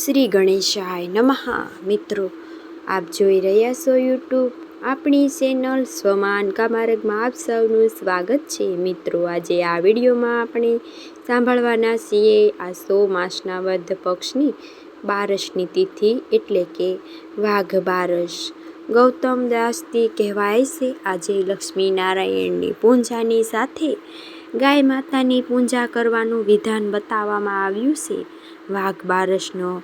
શ્રી ગણેશાય નમઃ. મિત્રો, આપ જોઈ રહ્યા છો યુટ્યુબ. આપણી ચેનલ સ્વમાન કામારગમાં આપ સૌનું સ્વાગત છે. મિત્રો, આજે આ વિડીયોમાં આપણે સાંભળવાના છીએ આ સો માસના વધ પક્ષની બારસની તિથિ એટલે કે વાઘ બારસ. ગૌતમ દાસથી કહેવાય છે, આજે લક્ષ્મીનારાયણની પૂજાની સાથે ગાય માતાની પૂજા કરવાનું વિધાન બતાવવામાં આવ્યું છે. વાઘ બારસનો.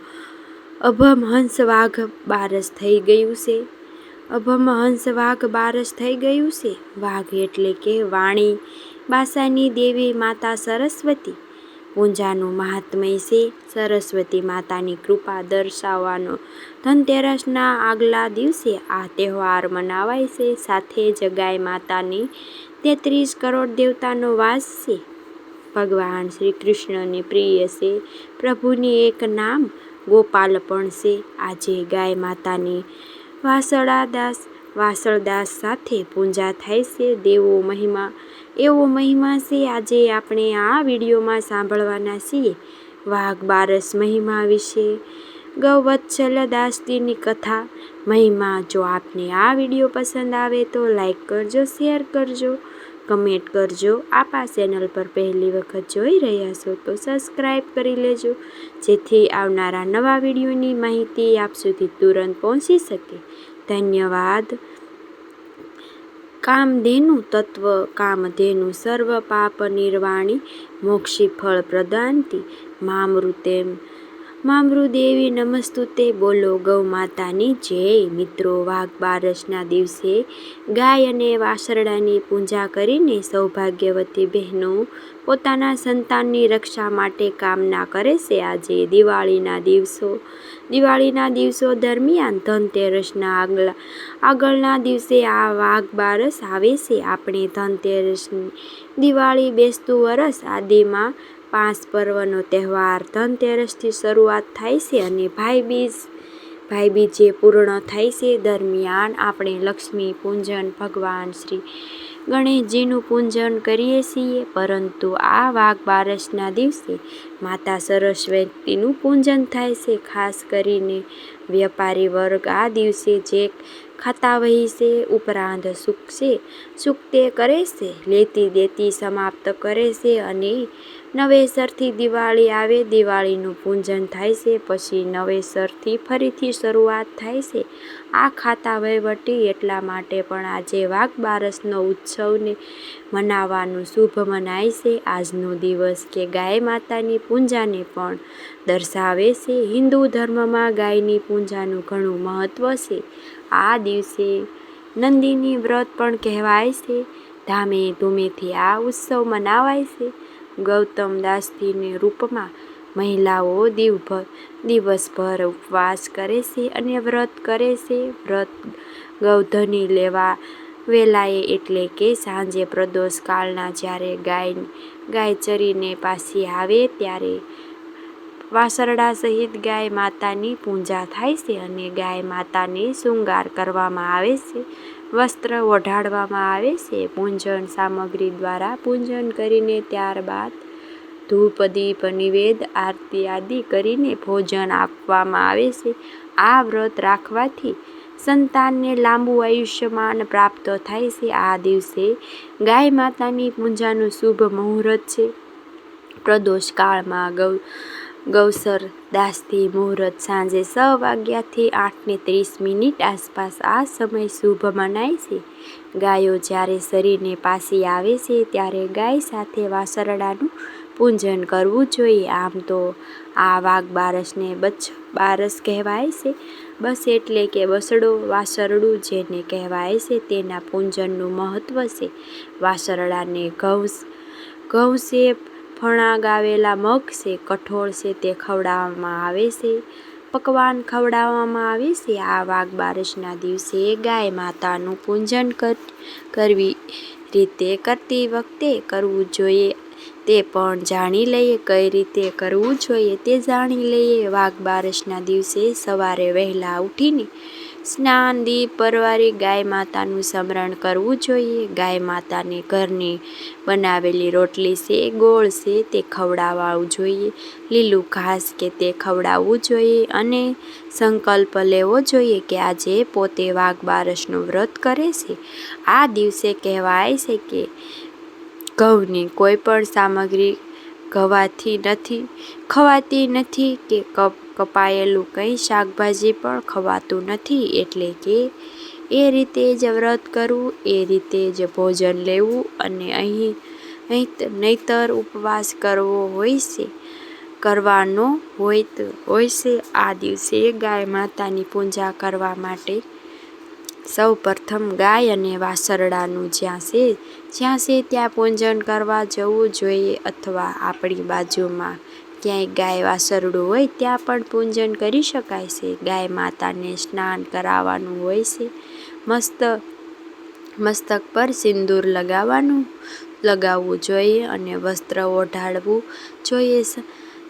અભમ હંસ વાઘ બારસ થઈ ગયું છે. અભમ હંસ વાઘ બારસ થઈ ગયું છે. વાઘ એટલે કે વાણી. બાસાની દેવી માતા સરસ્વતી. પૂજાનું મહાત્મય છે. સરસ્વતી માતાની કૃપા દર્શાવવાનો ધનતેરસના આગલા દિવસે આ તહેવાર મનાવાય છે. સાથે જગાય માતાની તેત્રીસ કરોડ દેવતાનો વાસ છે. ભગવાન શ્રી કૃષ્ણને પ્રિય છે. પ્રભુની એક નામ ગોપાલ પણ છે. આજે ગાય માતાની વાસળાદાસ, વાસળદાસ સાથે પૂજા થાય છે. દેવો મહિમા, એવો મહિમા છે, આજે આપણે આ વિડીયોમાં સાંભળવાના છીએ વાઘ બારસ મહિમા વિશે. ગૌવત્સલદાસજીની કથા, મહિમા જો આપને આ વીડિયો પસંદ આવે તો લાઈક કરજો, શેર કરજો. કમેન્ટ કરજો. આપ આ ચેનલ પર પહેલી વખત જોઈ રહ્યા છો તો સબસ્ક્રાઈબ કરી લેજો, જેથી આવનારા નવા વિડીયોની માહિતી આપ સુધી તુરંત પહોંચી શકે. ધન્યવાદ. કામધેનું તત્વ કામધેનું સર્વ પાપ નિર્વાણી, મોક્ષી ફળ પ્રદાનતી મામૃતેમ મામૃદેવી નમસ્તુતે બોલો ગૌ માતાની જય. મિત્રો, વાઘ બારસના દિવસે ગાય અને વાસરડાની પૂજા કરીને સૌભાગ્યવતી બહેનો પોતાના સંતાનની રક્ષા માટે કામના કરે છે. આજે દિવાળીના દિવસો દિવાળીના દિવસો દરમિયાન ધનતેરસના આગલા, આગળના દિવસે આ વાઘ બારસ આવે છે. આપણે ધનતેરસની દિવાળી બેસતું વરસ આદિમાં પાંચ પર્વનો તહેવાર ધનતેરસથી શરૂઆત થાય છે અને ભાઈબીજ ભાઈબીજ પૂર્ણ થાય છે. દરમિયાન આપણે લક્ષ્મી પૂજન ભગવાન શ્રી ગણેશજીનું પૂજન કરીએ છીએ, પરંતુ આ વાઘ બારસના દિવસે માતા સરસ્વતીનું પૂજન થાય છે. ખાસ કરીને વેપારી વર્ગ આ દિવસે જે ખાતા વહી છે, ઉપરાંત સુખ છે સુખ તે કરે છે, લેતી દેતી સમાપ્ત કરે છે અને નવેસરથી દિવાળી આવે, દિવાળીનું પૂજન થાય છે, પછી નવેસરથી ફરીથી શરૂઆત થાય છે. આ ખાતા વહીવટી એટલા માટે પણ આજે વાઘ બારસનો ઉત્સવને મનાવવાનું શુભ મનાય છે. આજનો દિવસ કે ગાય માતાની પૂજાને પણ દર્શાવે છે. હિન્દુ ધર્મમાં ગાયની પૂજાનું ઘણું મહત્ત્વ છે. આ દિવસે નંદીની વ્રત પણ કહેવાય છે. ધામે ધૂમેથી આ ઉત્સવ મનાવાય છે. ગૌતમ દાસજીની રૂપમાં મહિલાઓ દિવભર, દિવસભર ઉપવાસ કરે છે અને વ્રત કરે છે. વ્રત ગૌધની લેવા વેલાએ એટલે કે સાંજે પ્રદોષ કાળના જ્યારે ગાય ગાય ચરીને પાછી આવે ત્યારે વાસરડા સહિત ગાય માતાની પૂજા થાય છે અને ગાય માતાને શૃંગાર કરવામાં આવે છે. વસ્ત્ર ઓઢાડવામાં આવે છે. પૂંજન સામગ્રી દ્વારા પૂજન કરીને ત્યારબાદ ધૂપ, દીપ, નિવેદ, આરતી આદિ કરીને ભોજન આપવામાં આવે છે. આ વ્રત રાખવાથી સંતાનને લાંબુ આયુષ્યમાન પ્રાપ્ત થાય છે. આ દિવસે ગાય માતાની પૂજાનું શુભ મુહૂર્ત છે. પ્રદોષ કાળમાં ગૌ ગૌસર, દાસથી મુહૂર્ત સાંજે છ વાગ્યાથી આઠને ત્રીસ મિનિટ આસપાસ આ સમય શુભ મનાય છે. ગાયો જ્યારે શરીરને પાસી આવે છે, ત્યારે ગાય સાથે વાસરડાનું પૂજન કરવું જોઈએ. આમ તો આ વાઘ બારસને બચ્છ બારસ કહેવાય છે. બસ એટલે કે બસડો, વાસરડું જેને કહેવાય છે, તેના પૂજનનું મહત્ત્વ છે. વાસરડાને ઘઉં ઘઉં છે ફણાગાવેલા મગ છે, કઠોળ છે તે ખવડાવવામાં આવે છે. પકવાન ખવડાવવામાં આવે છે. આ વાઘ બારસના દિવસે ગાય માતાનું પૂજન કરવી રીતે કરતી વખતે કરવું જોઈએ. તે પણ જાણી લઈએ કઈ રીતે કરવું જોઈએ તે જાણી લઈએ. વાઘ બારસના દિવસે સવારે વહેલા ઉઠીને સ્નાન, દીપ, પરવારી, ગાય માતાનું સ્મરણ કરવું જોઈએ. ગાય માતાને ઘરની બનાવેલી રોટલી છે, ગોળ છે, તે ખવડાવવું જોઈએ. લીલું ઘાસ કે તે ખવડાવવું જોઈએ અને સંકલ્પ લેવો જોઈએ કે આજે પોતે વાઘ બારસનું વ્રત કરે છે. આ દિવસે કહેવાય છે કે ઘઉંની કોઈ પણ સામગ્રી ગવાથી નથી. ખવાતી નથી કે કપ કપાયેલું કંઈ શાકભાજી પણ ખવાતું નથી એટલે કે એ રીતે જ વ્રત કરવું, એ રીતે જ ભોજન લેવું અને અહીં નહીતર ઉપવાસ કરવો હોય છે. કરવાનો હોય તો હોય છે. આ દિવસે ગાય માતાની પૂજા કરવા માટે સૌ પ્રથમ ગાય અને વાસરડાનું જ્યાં છે જ્યાં છે ત્યાં પૂજન કરવા જવું જોઈએ અથવા આપણી બાજુમાં ક્યાંય ગાય વાસરડું હોય ત્યાં પણ પૂજન કરી શકાય છે. ગાય માતાને સ્નાન કરાવવાનું હોય છે. મસ્ત, મસ્તક પર સિંદૂર લગાવવાનું, લગાવવું જોઈએ અને વસ્ત્ર ઓઢાડવું જોઈએ.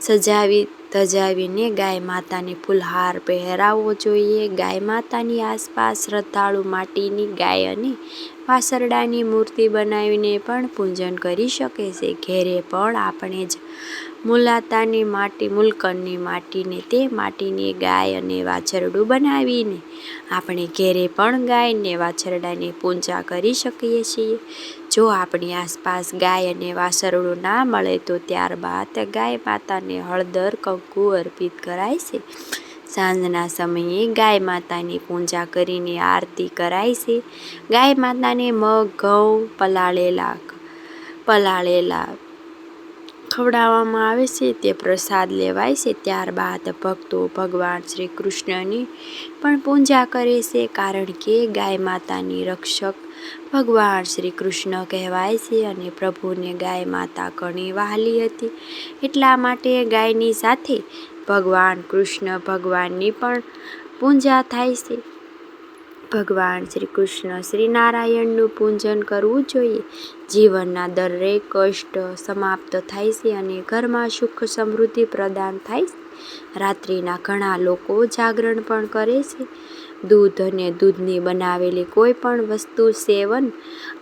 સજાવી ધજાવીને ગાય માતાને ફૂલહાર પહેરાવવો જોઈએ. ગાય માતાની આસપાસ શ્રદ્ધાળુ માટીની ગાય અને વાસરડાની મૂર્તિ બનાવીને પણ પૂજન કરી શકે છે. ઘેરે પણ આપણે જ મુલાતાની માટી, મુલકનની માટીને તે માટીની ગાય અને વાછરડું બનાવીને આપણે ઘેરે પણ ગાયને વાછરડાની પૂજા કરી શકીએ છીએ. જો આપણી આસપાસ ગાય અને વાસરડું ના મળે તો ત્યારબાદ ગાય માતાને હળદર, કંકુ અર્પિત કરાય છે. સાંજના સમયે ગાય માતાની પૂજા કરીને આરતી કરાય છે. ગાય માતાને મગ, ઘઉં, પલાળેલા પલાળેલા ખવડાવવામાં આવે છે. તે પ્રસાદ લેવાય છે. ત્યારબાદ ભક્તો ભગવાન શ્રી કૃષ્ણની પણ પૂજા કરે છે કારણ કે ગાય માતાની રક્ષક ભગવાન શ્રી કૃષ્ણ કહેવાય છે અને પ્રભુને ગાય માતા ઘણી વહાલી હતી. એટલા માટે ગાયની સાથે ભગવાન કૃષ્ણ ભગવાનની પણ પૂજા થાય છે. ભગવાન શ્રી કૃષ્ણ શ્રી નારાયણનું પૂજન કરવું જોઈએ. જીવનના દરેક કષ્ટ સમાપ્ત થાય છે અને ઘરમાં સુખ સમૃદ્ધિ પ્રદાન થાય છે. રાત્રિના ઘણા લોકો જાગરણ પણ કરે છે. દૂધ અને દૂધની બનાવેલી કોઈ પણ વસ્તુ સેવન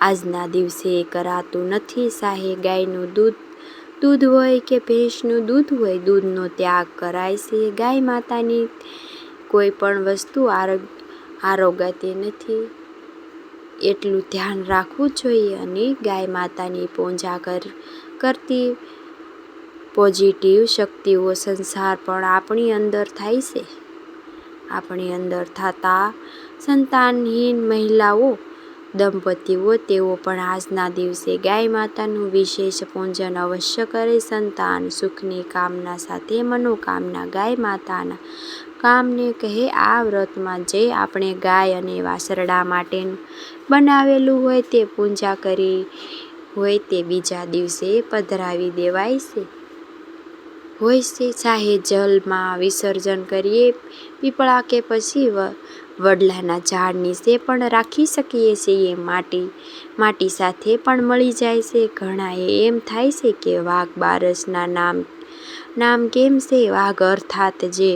આજના દિવસે કરાતું નથી. સાહે ગાયનું દૂધ દૂધ હોય કે ભેંસનું દૂધ હોય, દૂધનો ત્યાગ કરાય છે. ગાય માતાની કોઈ પણ વસ્તુ આરોગાતી નથી. એટલું ધ્યાન રાખવું જોઈએ અને ગાય માતાની પૂજા કર, કરતી પોઝિટિવ શક્તિઓ સંસાર પણ આપણી અંદર થાય છે. આપણી અંદર થતા સંતાનહીન મહિલાઓ, દંપતીઓ, તેઓ પણ આજના દિવસે ગાય માતાનું વિશેષ પૂજન અવશ્ય કરે. સંતાન સુખની કામના સાથે મનોકામના ગાય માતાના કામને કહે. આ વ્રતમાં જે આપણે ગાય અને વાસરડા માટેનું બનાવેલું હોય તે પૂજા કરી હોય તે બીજા દિવસે પધરાવી દેવાય છે. હોય છે ચાહે જલમાં વિસર્જન કરીએ, પીપળા કે પછી વડલાના ઝાડ નીચે પણ રાખી શકીએ છીએ માટી. માટી સાથે પણ મળી જાય છે. ઘણાએ એમ થાય છે કે વાઘ બારસના નામ નામ કેમ છે? વાઘ અર્થાત જે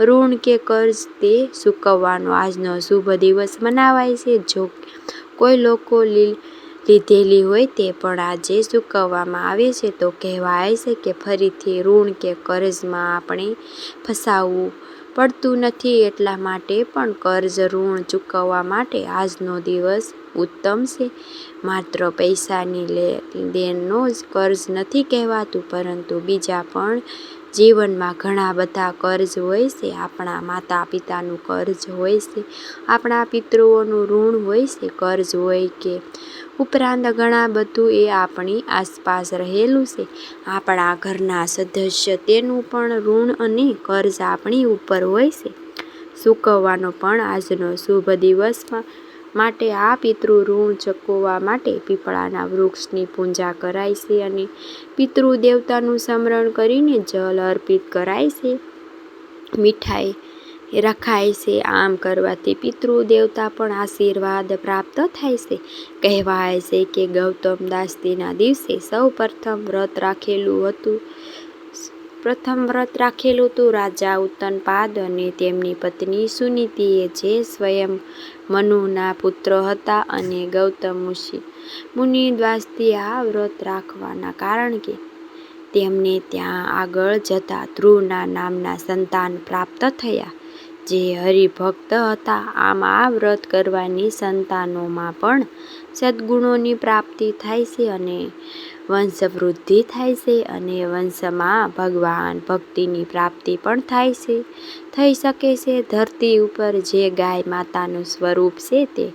ઋણ કે કર્જ તે ચૂકવવાનો આજનો શુભ દિવસ મનાવાય છે. જો કોઈ લોકો લીધેલી હોય તે પણ આજે ચૂકવવામાં આવે છે. તો કહેવાય છે કે ફરીથી ઋણ કે કર્જમાં આપણે ફસાવવું પડતું નથી એટલા માટે પણ કર્જ ઋણ ચૂકવવા માટે આજનો દિવસ ઉત્તમ છે. માત્ર પૈસાની લે દેનનો જ કર્જ નથી કહેવાતું, પરંતુ બીજા પણ જીવનમાં ઘણા બધા કર્જ હોય છે. આપણા માતા પિતાનું કર્જ હોય છે, આપણા પિતૃઓનું ઋણ હોય છે. કર્જ હોય કે ઉપરાંત ઘણા બધું એ આપણી આસપાસ રહેલું છે. આપણા ઘરના સદસ્ય તેનું પણ ઋણ અને કર્જ આપણી ઉપર હોય છે. ચૂકવવાનો પણ આજનો શુભ દિવસમાં માટે આ પિતૃ ઋણ ચૂકવવા માટે પીપળાના વૃક્ષની પૂજા કરાય છે અને પિતૃ દેવતાનું સ્મરણ કરીને જલ અર્પિત કરાય છે. મીઠાઈ રખાય છે. આમ કરવાથી પિતૃ દેવતા પણ આશીર્વાદ પ્રાપ્ત થાય છે. કહેવાય છે કે ગૌતમ દાસજીના દિવસે સૌ પ્રથમ વ્રત રાખેલું હતું. પ્રથમ વ્રત રાખેલું હતું રાજા ઉત્તનપાદ અને તેમની પત્ની સુનીતિએ જે સ્વયં મનુના પુત્ર હતા અને ગૌતમ મુનિ દ્વાસથી આ વ્રત રાખવાના કારણ કે તેમને ત્યાં આગળ જતા ધ્રુવના નામના સંતાન પ્રાપ્ત થયા. જે હરિભક્ત હતા. આમ આ વ્રત કરવાથી સંતાનોમાં પણ સદ્ગુણોની પ્રાપ્તિ થાય છે અને વંશવૃદ્ધિ થાય છે અને વંશમાં ભગવાન ભક્તિની પ્રાપ્તિ પણ થાય છે. થઈ શકે છે, ધરતી ઉપર જે ગાય માતાનું સ્વરૂપ છે તે.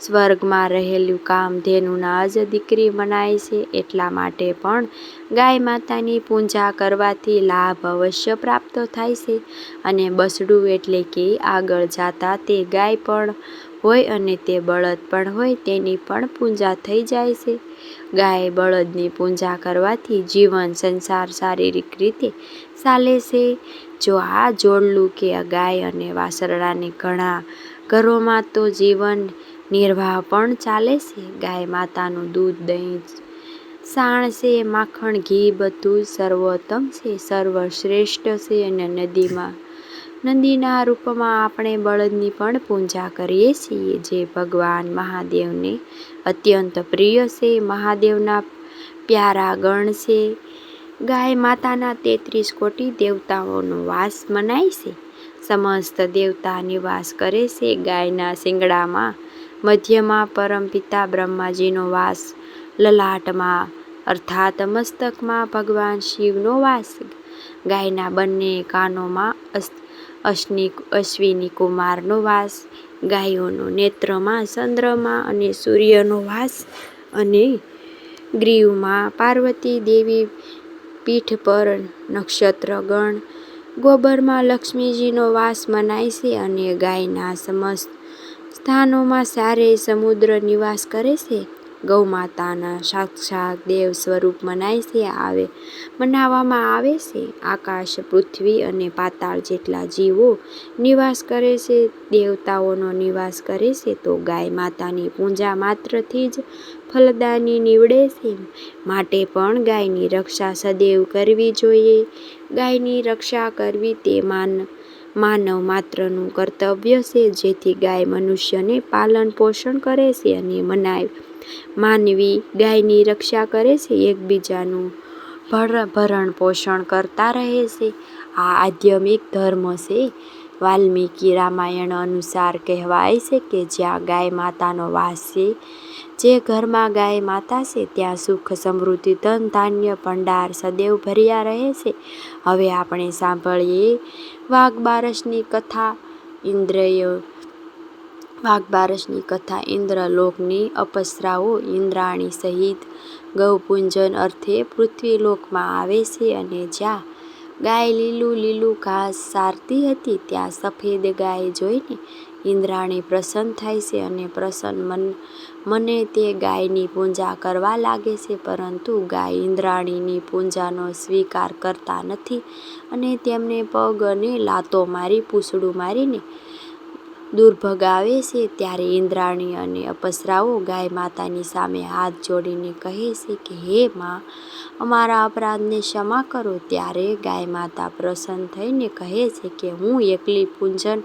સ્વર્ગમાં રહેલું કામ ધેનુના જ દીકરી મનાય છે, એટલા માટે પણ ગાય માતાની પૂજા કરવાથી લાભ અવશ્ય પ્રાપ્ત થાય છે. અને બસડું એટલે કે આગળ જતા તે ગાય પણ હોય અને તે બળદ પણ હોય તેની પણ પૂજા થઈ જાય છે. ગાય બળદની પૂજા કરવાથી જીવન સંસાર શારીરિક રીતે ચાલે છે. જો આ જોડલું કે ગાય અને વાસરડાને ઘણા ઘરોમાં તો જીવન નિર્વાહ પણ ચાલે છે. ગાય માતાનું દૂધ, દહીં, સાણ છે, માખણ, ઘી બધું સર્વોત્તમ છે. સર્વશ્રેષ્ઠ છે અને નદીમાં નંદીના રૂપમાં આપણે બળદની પણ પૂજા કરીએ છીએ. જે ભગવાન મહાદેવને અત્યંત પ્રિય છે. મહાદેવના પ્યારા ગણ છે. ગાય માતાના તેત્રીસ કોટી દેવતાઓનો વાસ મનાય છે. સમસ્ત દેવતા નિવાસ કરે છે. ગાયના શિંગડામાં મધ્યમાં પરમપિતા બ્રહ્માજીનો વાસ, લલાટમાં અર્થાત મસ્તકમાં ભગવાન શિવનો વાસ. ગાયના બંને કાનોમાં અશ્વિની કુમારનો વાસ, ગાયોનો નેત્રમાં ચંદ્રમા અને સૂર્યનો વાસ અને ગ્રીવમાં પાર્વતી દેવી પીઠ પર નક્ષત્રગણ. ગોબરમાં લક્ષ્મીજીનો વાસ મનાય છે અને ગાયના સમસ્ત સ્થાનોમાં સારે સમુદ્ર નિવાસ કરે છે. ગૌમાતાના સાક્ષાત દેવ સ્વરૂપ મનાય છે, આવે, મનાવવામાં આવે છે. આકાશ, પૃથ્વી અને પાતાળ જેટલા જીવો નિવાસ કરે છે, દેવતાઓનો નિવાસ કરે છે, તો ગાય માતાની પૂજા માત્રથી જ ફલદાની નીવડે છે. માટે પણ ગાયની રક્ષા સદૈવ કરવી જોઈએ. ગાયની રક્ષા કરવી તે માન, માનવ માત્રનું કર્તવ્ય છે, જેથી ગાય મનુષ્યને પાલન પોષણ કરે છે અને મનાય માનવી ગાયની રક્ષા કરે છે એકબીજાનું. ભરણ પોષણ કરતા રહે છે. આ આધ્યમિક ધર્મ છે. વાલ્મીકી રામાયણ અનુસાર કહેવાય છે કે જ્યાં ગાય માતાનો વાસ છે, જે ઘરમાં ગાય માતા છે, ત્યાં સુખ, સમૃદ્ધિ, ધન, ધાન્ય, ભંડાર સદૈવ ભર્યા રહે છે. હવે આપણે સાંભળીએ વાઘબારસની કથા. ઇન્દ્રિય વાઘબારસની કથા ઇન્દ્રલોકની અપ્સરાઓ ઇન્દ્રાણી સહિત ગૌપૂજન અર્થે પૃથ્વીલોકમાં આવે છે અને જ્યાં ગાય લીલું લીલું ઘાસ સારતી હતી, ત્યાં સફેદ ગાય જોઈને ઇન્દ્રાણી પ્રસન્ન થાય છે અને પ્રસન્ન મન, મને તે ગાયની પૂજા કરવા લાગે છે, પરંતુ ગાય ઇન્દ્રાણીની પૂજાનો સ્વીકાર કરતા નથી અને તેમને પગ અને લાતો મારી, પૂંછડું મારીને દુર્ભગાવે છે ત્યારે ઇન્દ્રાણી અને અપ્સરાઓ ગાય માતાની સામે હાથ જોડીને કહે છે કે, હે માં, અમારા અપરાધને ક્ષમા કરો. ત્યારે ગાય માતા પ્રસન્ન થઈને કહે છે કે, હું એકલી પૂજન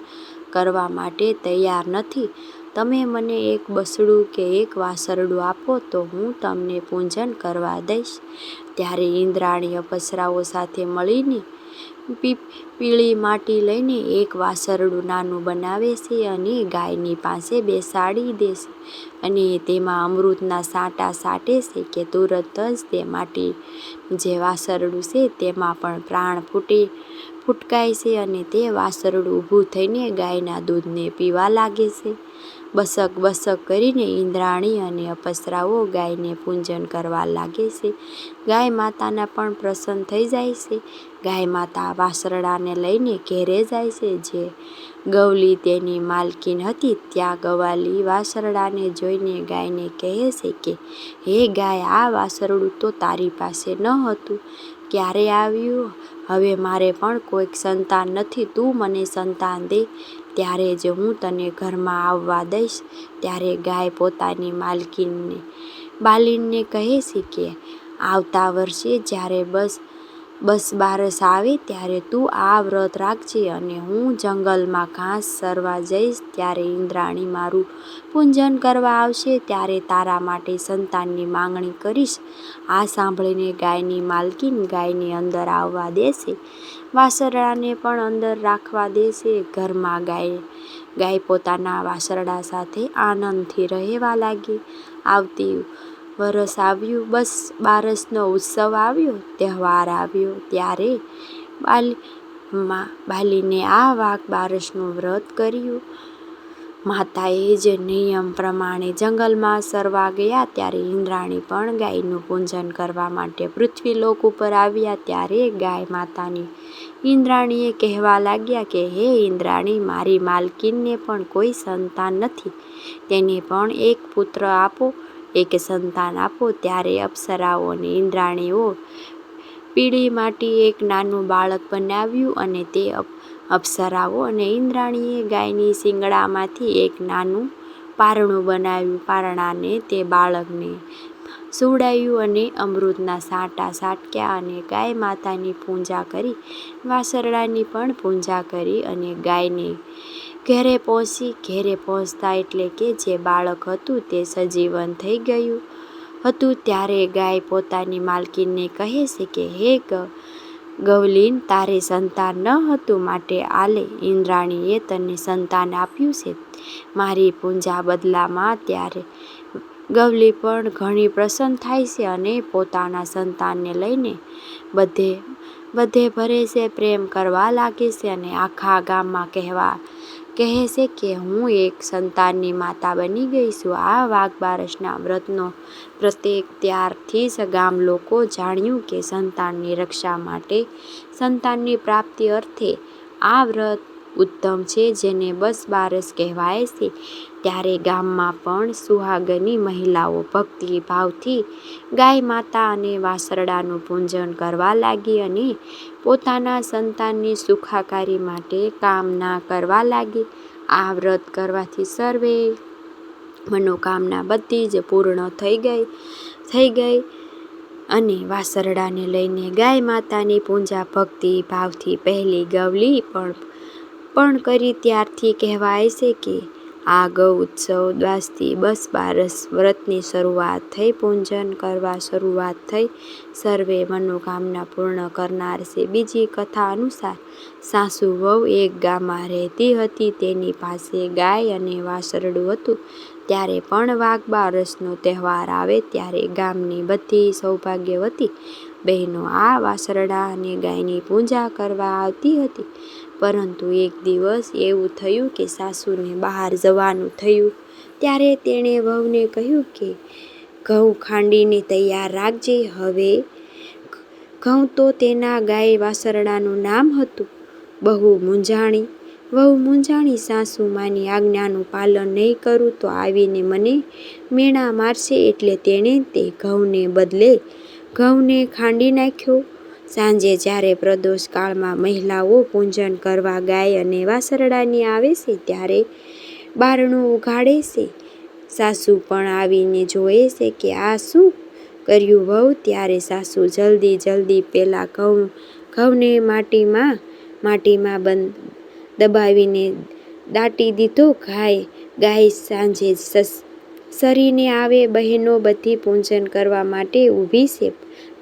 કરવા માટે તૈયાર નથી. તમે મને એક બસડું કે એક વાસરડું આપો તો હું તમને પૂજન કરવા દઈશ. ત્યારે ઇન્દ્રાણી અપ્સરાઓ સાથે મળીને પીળી માટી લઈને એક વાસરડું નાનું બનાવે છે અને ગાયની પાસે બેસાડી દે છે. અને તેમાં અમૃતના સાંટા સાટે છે કે તુરત જ તે માટી જે વાસરડું છે તેમાં પણ પ્રાણ ફૂટી, ફૂટકાય છે અને તે વાસરડું ઊભું થઈને ગાયના દૂધને પીવા લાગે છે. બસક બસક કરીને ઇન્દ્રાણી અને અપ્સરાઓ ગાયને પૂજન કરવા લાગે છે. ગાય માતાના પણ પ્રસન્ન થઈ જાય છે. ગાય માતા વાસરડાને લઈને ઘેરે જાય છે. જે ગવલી તેની માલકીન હતી ત્યાં ગવાલી વાસરડાને જોઈને ગાયને કહે છે કે, હે ગાય, આ વાસરડું તો તારી પાસે ન હતું. ક્યારે આવ્યું? હવે મારે પણ કોઈક સંતાન નથી. તું મને સંતાન દે. ત્યારે જ હું તને ઘરમાં આવવા દઈશ. ત્યારે ગાય પોતાની માલકીનને, બાલીનને કહે છે કે, આવતા વર્ષે જ્યારે બસ બસ બારસ આવે ત્યારે તું આ વ્રત રાખજે અને હું જંગલમાં ઘાસ સરવા જઈશ. ત્યારે ઇન્દ્રાણી મારું પૂજન કરવા આવશે. ત્યારે તારા માટે સંતાનની માંગણી કરીશ. આ સાંભળીને ગાયની માલકીન ગાયને અંદર આવવા દેશે. વાસરડાને પણ અંદર રાખવા દેશે ઘરમાં ગાય. ગાય પોતાના વાસરડા સાથે આનંદથી રહેવા લાગી. આવતી વરસ આવ્યું, બસ બારસનો ઉત્સવ આવ્યો, તહેવાર આવ્યો. ત્યારે બાલી બાલીને આ વાઘ બારસનું વ્રત કર્યું. માતાએ જે નિયમ પ્રમાણે જંગલમાં સરવા ગયા. ત્યારે ઇન્દ્રાણી પણ ગાયનું પૂજન કરવા માટે પૃથ્વીલોક ઉપર આવ્યા. ત્યારે ગાય માતાની ઇન્દ્રાણીએ કહેવા લાગ્યા કે, હે ઇન્દ્રાણી, મારી માલકીનને પણ કોઈ સંતાન નથી. તેને પણ એક પુત્ર આપો, એક સંતાન આપો. ત્યારે અપ્સરાઓ અને ઇન્દ્રાણીઓ પીળી માટી એક નાનું બાળક બનાવ્યું અને તે અપ્સરાઓ અને ઇન્દ્રાણીએ ગાયની શિંગડામાંથી એક નાનું પારણું બનાવ્યું. પારણાને તે બાળકને સુવડાવ્યું અને અમૃતના સાંટા સાટક્યા અને ગાય માતાની પૂજા કરી વાસરડાની પણ પૂજા કરી અને ગાયને ઘેરે પહોંચી ઘેરે પહોંચતા એટલે કે જે બાળક હતું તે સજીવન થઈ ગયું હતું. ત્યારે ગાય પોતાની માલકીનને કહે છે કે, હે ગવલીન, તારે સંતાન ન હતું માટે આલે, ઇન્દ્રાણીએ તને સંતાન આપ્યું છે. મારી પૂજા બદલામાં ત્યારે ગવલી પણ ઘણી પ્રસન્ન થાય છે અને પોતાના સંતાનને લઈને બધે બધે ભરે છે, પ્રેમ કરવા લાગે છે અને આખા ગામમાં કહેવા, કહે છે કે હું એક સંતાનની માતા બની ગઈ છું. આ વાઘબારસના વ્રતનો પ્રત્યેક ત્યારથી જ ગામ લોકો જાણ્યું કે સંતાનની રક્ષા માટે સંતાનની પ્રાપ્તિ અર્થે આ વ્રત ઉત્તમ છે, જેને બસ બારસ કહેવાય છે. ત્યારે ગામમાં પણ સુહાગની મહિલાઓ ભક્તિભાવથી ગાય માતા અને વાસરડાનું પૂજન કરવા લાગી અને પોતાના સંતાનની સુખાકારી માટે કામના કરવા લાગી. આ વ્રત કરવાથી સર્વે મનોકામના બધી જ પૂર્ણ થઈ ગઈ થઈ ગઈ અને વાસરડાને લઈને ગાય માતાની પૂજા ભક્તિ ભાવથી પહેલી ગવલી પણ પણ કરી ત્યારથી કહેવાય છે કે આ ગૌ ઉત્સવ દ્વાસથી બસ બારસ વ્રતની શરૂઆત થઈ. પૂજન કરવા શરૂઆત થઈ. સર્વે મનોકામના પૂર્ણ કરનાર છે. બીજી કથા અનુસાર સાસુ વહુ એક ગામમાં રહેતી હતી. તેની પાસે ગાય અને વાસરડું હતું. ત્યારે પણ વાઘ બારસનો તહેવાર આવે ત્યારે ગામની બધી સૌભાગ્યવતી બહેનો આ વાસરડા અને ગાયની પૂજા કરવા આવતી હતી. પરંતુ એક દિવસ એવું થયું કે સાસુને બહાર જવાનું થયું. ત્યારે તેણે વહુને કહ્યું કે, ઘઉં ખાંડીને તૈયાર રાખજે. હવે ઘઉં તો તેના ગાય વાસરડાનું નામ હતું. બહુ મૂંઝાણી. વહુ મૂંઝાણી સાસુમાની આજ્ઞાનું પાલન નહીં કરું તો આવીને મને મેણા મારશે એટલે તેણે તે ઘઉંને બદલે ઘઉંને ખાંડી નાખ્યો. સાંજે જ્યારે પ્રદોષ કાળમાં મહિલાઓ પૂજન કરવા ગાય અને વાસરડાની આવે છે, ત્યારે બારણું ઉઘાડે છે. સાસુ પણ આવીને જોએ છે કે આ શું કર્યું વહુ? ત્યારે સાસુ જલ્દી જલ્દી પહેલાં ઘઉં, ઘઉંને માટીમાં માટીમાં બંધ દબાવીને દાટી દીધો. ગાય ગાય સાંજે સરીને આવે, બહેનો બધી પૂજન કરવા માટે ઊભી છે.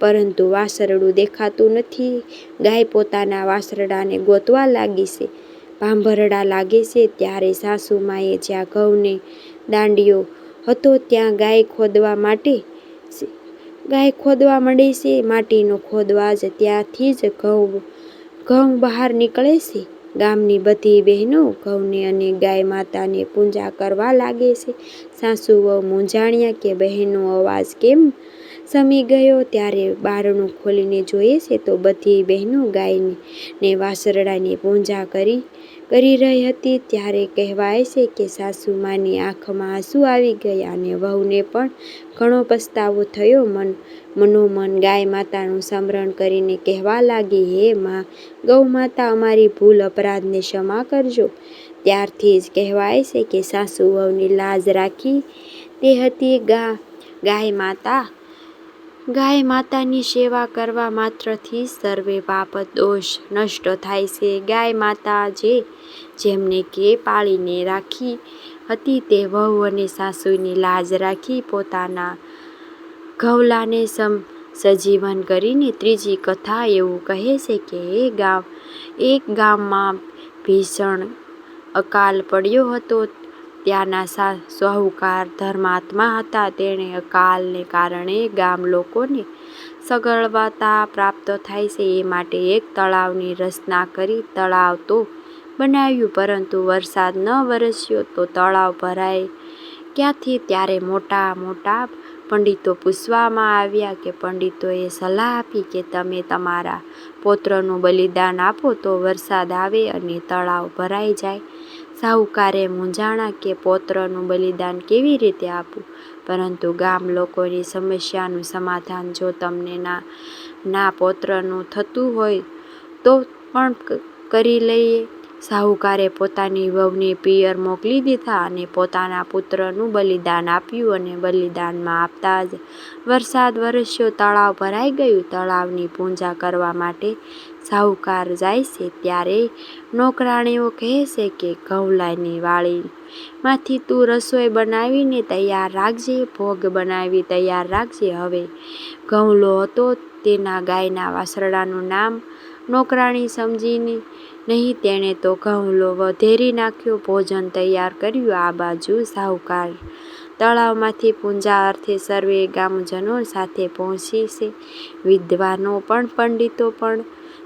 પરંતુ વાસરડું દેખાતું નથી. ગાય પોતાના વાસરડાને ગોતવા લાગી છે. ભાંભરડા લાગે છે ત્યારે સાસુમાએ જ્યાં ઘઉંને દાંડિયો હતો ત્યાં ગાય ખોદવા માટે ગાય ખોદવા મળે છે. માટીનો ખોદવા જ ત્યાંથી જ ઘઉં ઘઉં બહાર નીકળે છે. ગામની બધી બહેનો ઘઉંને અને ગાય માતાને પૂજા કરવા લાગે છે. સાસુ વહુ મૂંઝાણ્યા કે બહેનનો અવાજ કેમ સમી ગયો ત્યારે બારણું ખોલીને જોઈએ છે તો બધી બહેનો ગાયને ને વાસરડાની પૂજા કરી કરી રહી હતી. ત્યારે કહેવાય છે કે સાસુમાની આંખમાં આંસુ આવી ગયા અને વહુને પણ ઘણો પસ્તાવો થયો. મન, મનોમન ગાય માતાનું સ્મરણ કરીને કહેવા લાગી, હે મા, ગૌ માતા, અમારી ભૂલ અપરાધને ક્ષમા કરજો. ત્યારથી જ કહેવાય છે કે સાસુ વહુની લાજ રાખી તે હતી ગા, ગાય માતા ગાય માતાની સેવા કરવા માત્રથી સર્વે પાપ દોષ નષ્ટ થાય છે. ગાય માતા જે જેમને કે પાળીને રાખી હતી તે વહુ અને સાસુની લાજ રાખી પોતાના ઘવલાને સમ, સજીવન કરીને ત્રીજી કથા એવું કહે છે કે એ ગામ એક ગામમાં ભીષણ અકાલ પડ્યો હતો ત્યાંના શાહુકાર ધર્માત્મા હતા. તેણે અકાલને કારણે ગામ લોકોને સગવડતા પ્રાપ્ત થાય છે. એ માટે એક તળાવની રચના કરી તળાવ તો બનાવ્યું, પરંતુ વરસાદ ન વરસ્યો તો તળાવ ભરાય ક્યાંથી? ત્યારે મોટા મોટા પંડિતો પૂછવામાં આવ્યા કે, પંડિતોએ સલાહ આપી કે, તમે તમારા પૌત્રનું બલિદાન આપો તો વરસાદ આવે અને તળાવ ભરાઈ જાય. સાહુકારે મૂંઝાણા કે પૌત્રનું બલિદાન કેવી રીતે આપવું પરંતુ ગામ લોકોની સમસ્યાનું સમાધાન જો તમને ના ના પૌત્રનું થતું હોય તો પણ કરી લઈએ. સાહુકારે પોતાની વહુને પિયર મોકલી દીધા અને પોતાના પુત્રનું બલિદાન આપ્યું અને બલિદાનમાં આપતા જ વરસાદ વરસ્યો. તળાવ ભરાઈ ગયું. તળાવની પૂજા કરવા માટે સાહુકાર જાય છે. ત્યારે નોકરાણીઓ કહે છે કે ઘઉલાની વાળીમાંથી તું રસોઈ બનાવીને તૈયાર રાખજે, ભોગ બનાવી તૈયાર રાખજે. હવે ઘઉલો હતો. તેના ગાયના વાસરડાનું નામ નોકરાણી સમજીને નહીં, તેણે તો ઘઉંલો વધેરી નાખ્યો, ભોજન તૈયાર કર્યું. આ બાજુ સાહુકાર તળાવમાંથી પૂજા અર્થે સર્વે ગામજનો સાથે પહોંચી છે. વિદ્વાનો પણ, પંડિતો પણ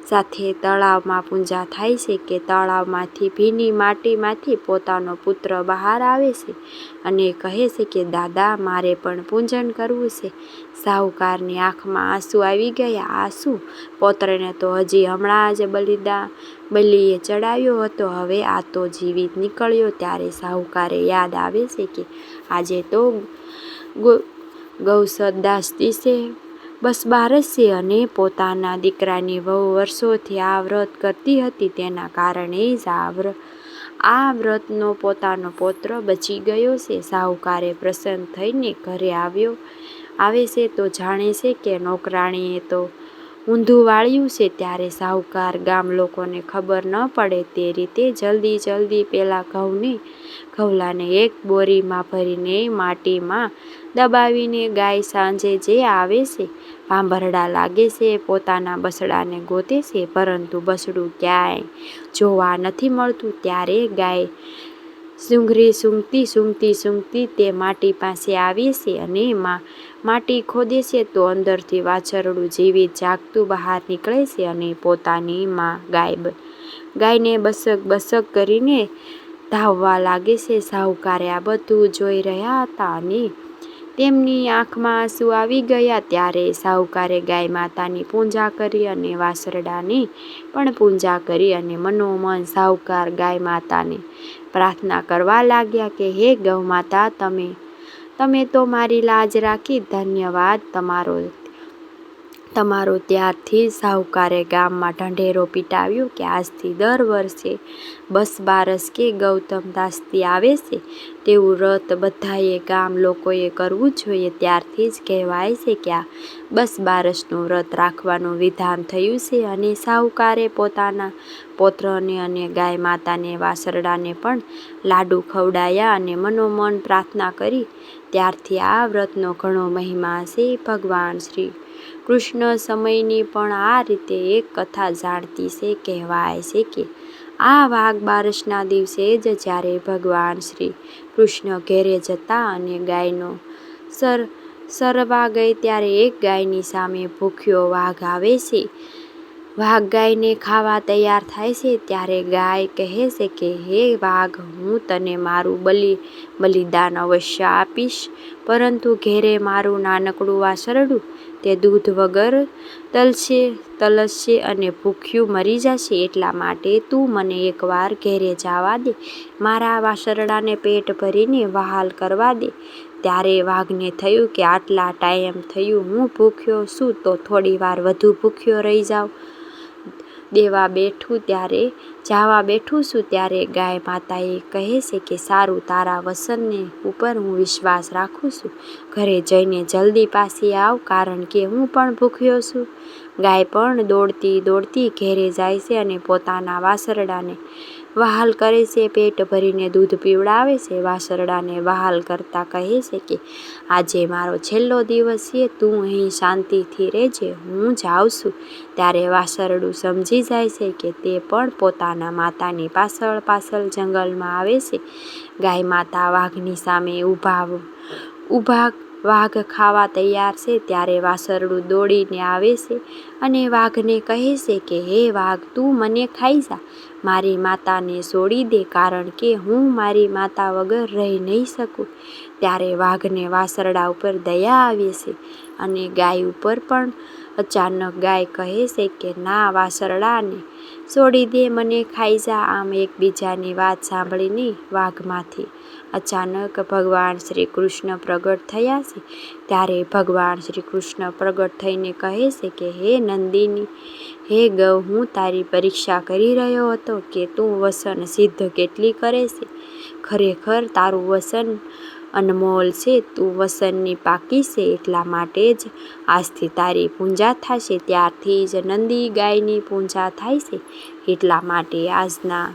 સાથે તળાવમાં પૂજા થાય છે કે તળાવમાંથી ભીની માટીમાંથી પોતાનો પુત્ર બહાર આવે છે અને કહે છે કે, દાદા, મારે પણ પૂજન કરવું છે. સાહુકારની આંખમાં આંસુ આવી ગયા. આંસુ? પૌત્રને તો હજી હમણાં જ બલિદા બલીએ ચડાવ્યો હતો. હવે આ તો જીવિત નીકળ્યો. ત્યારે સાહુકારે યાદ આવે છે કે આજે તો ગૌસદાસતી છે બસ બારસ અને પોતાના દીકરાની બહુ વર્ષોથી આ વ્રત કરતી હતી. તેના કારણે જ આ વ્રત આ વ્રતનો પોતાનો પૌત્ર બચી ગયો છે. સાહુકારે પ્રસન્ન થઈને ઘરે આવ્યો. આવે છે તો જાણે છે કે નોકરાણીએ તો ઊંધું વાળ્યું છે ત્યારે સાહુકાર ગામ લોકોને ખબર ન પડે તે રીતે જલ્દી જલ્દી પેલા ઘઉંને ઘઉલાને એક બોરીમાં ભરીને માટીમાં દબાવીને ગાય સાંજે જે આવે છે પાંભરડા લાગે છે, પોતાના બસડાને ગોતે છે, પરંતુ બસડું ક્યાંય જોવા નથી મળતું. ત્યારે ગાય સૂંઘરી સૂંઘતી સૂંઘતી સૂંઘતી તે માટી પાસે આવે છે અને એમાં માટી ખોદે છે તો અંદરથી વાછરડું જેવી જાગતું બહાર નીકળે છે અને પોતાની માં ગાય ગાયને બસક બસક કરીને ધાવવા લાગે છે. સાહુકારે આ બધું જોઈ રહ્યા હતા અને તેમની આંખમાં આંસુ આવી ગયા ત્યારે સાહુકારે ગાય માતાની પૂજા કરી અને વાસરડાની પણ પૂજા કરી અને મનોમન સાહુકાર ગાય માતાને પ્રાર્થના કરવા લાગ્યા કે, હે ગૌ માતા, તમે તમે તો મારી લાજ રાખી ધન્યવાદ તમારો તમારો ત્યારથી સાહુકારે ગામમાં ઢંઢેરો પીટાવ્યો કે આજથી દર વર્ષે બસ બારસ કે ગૌતમ દાસતી આવે છે. તેવું વ્રત બધાએ ગામ લોકોએ કરવું જોઈએ. ત્યારથી જ કહેવાય છે કે આ બસ બારસનું વ્રત રાખવાનું વિધાન થયું છે અને સાહુકારે પોતાના પોત્રને અને ગાય માતાને વાસરડાને પણ લાડુ ખવડાયા અને મનોમન પ્રાર્થના કરી. ત્યારથી આ વ્રતનો ઘણો મહિમા છે. ભગવાન શ્રી કૃષ્ણ સમયની પણ આ રીતે એક કથા જાણતી છે. કહેવાય છે કે આ વાઘ બારસના દિવસે જ જ્યારે ભગવાન શ્રી કૃષ્ણ ઘેરે જતા અને ગાયનો સર, સરવા ગઈ ત્યારે એક ગાયની સામે ભૂખ્યો વાઘ આવે છે. વાઘ ગાયને ખાવા તૈયાર થાય છે ત્યારે ગાય કહે છે કે, હે વાઘ, હું તને મારું બલિ, બલિદાન અવશ્ય આપીશ, પરંતુ ઘેરે મારું નાનકડું વાસરડું તે દૂધ વગર તલશે, તલસશે અને ભૂખ્યું મરી જશે એટલા માટે તું મને એકવાર ઘેરે જવા દે. મારા વાસરડાને પેટ ભરીને વહાલ કરવા દે. ત્યારે વાઘને થયું કે આટલા ટાઈમ થયું હું ભૂખ્યો છું તો થોડી વાર વધુ ભૂખ્યો રહી જાઉં. દેવા બેઠું ત્યારે, જાવા બેઠું છું ત્યારે ગાય માતાએ કહે છે કે, સારું, તારા વસનને ઉપર હું વિશ્વાસ રાખું છું. ઘરે જઈને જલ્દી પાછી આવ, કારણ કે હું પણ ભૂખ્યો છું. ગાય પણ દોડતી દોડતી ઘેરે જાય છે અને પોતાના વાસરડાને વહાલ કરે છે, પેટ ભરીને દૂધ પીવડાવે છે. વાસરડાને વહાલ કરતાં કહે છે કે, આજે મારો છેલ્લો દિવસ છે, તું અહીં શાંતિથી રહેજે, હું જાઉં છું. ત્યારે વાસરડું સમજી જાય છે કે તે પણ પોતાના માતાની પાછળ પાછળ જંગલમાં આવે છે. ગાય માતા વાઘની સામે ઊભા ઊભા વાઘ ખાવા તૈયાર છે, ત્યારે વાસરડું દોડીને આવે છે અને વાઘને કહે છે કે, હે વાઘ, તું મને ખાઈ જા. મારી માતાને છોડી દે, કારણ કે હું મારી માતા વગર રહી નહીં શકું. ત્યારે વાઘને વાસરડા ઉપર દયા આવે છે અને ગાય ઉપર પણ અચાનક ગાય કહે છે કે, ના, વાસરડાને છોડી દે, મને ખાઈ જા. આમ એકબીજાની વાત સાંભળીને વાઘમાંથી અચાનક ભગવાન શ્રી કૃષ્ણ પ્રગટ થયા છે, ત્યારે ભગવાન શ્રી કૃષ્ણ પ્રગટ થઈને કહે છે કે, હે નંદિની, હે ગૌ, હું તારી પરીક્ષા કરી રહ્યો હતો કે તું વસન સિદ્ધ કેટલી કરે છે? ખરેખર તારું વસન અનમોલ છે, તું વસનની પાકી છે, એટલા માટે જ આજથી તારી પૂજા થશે, ત્યારથી જ નંદી ગાયની પૂજા થાય છે, એટલા માટે આજના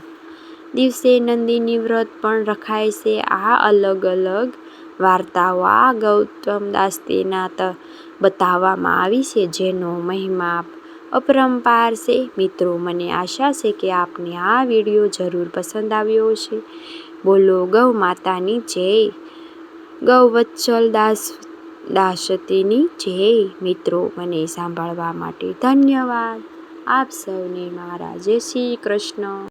દિવસે નંદીની વ્રત પણ રખાય છે. આ અલગ અલગ વાર્તાઓ આ ગૌતમ દાસતીના ત બતાવવામાં આવી છે, જેનો મહિમા અપરંપાર છે. મિત્રો, મને આશા છે કે આપને આ વીડિયો જરૂર પસંદ આવ્યો હશે. બોલો, ગૌ માતાની જય. ગૌ વત્સલ દાસ દાસતીની જય. મિત્રો, મને સાંભળવા માટે ધન્યવાદ. આપ સૌને મારા જય શ્રી કૃષ્ણ.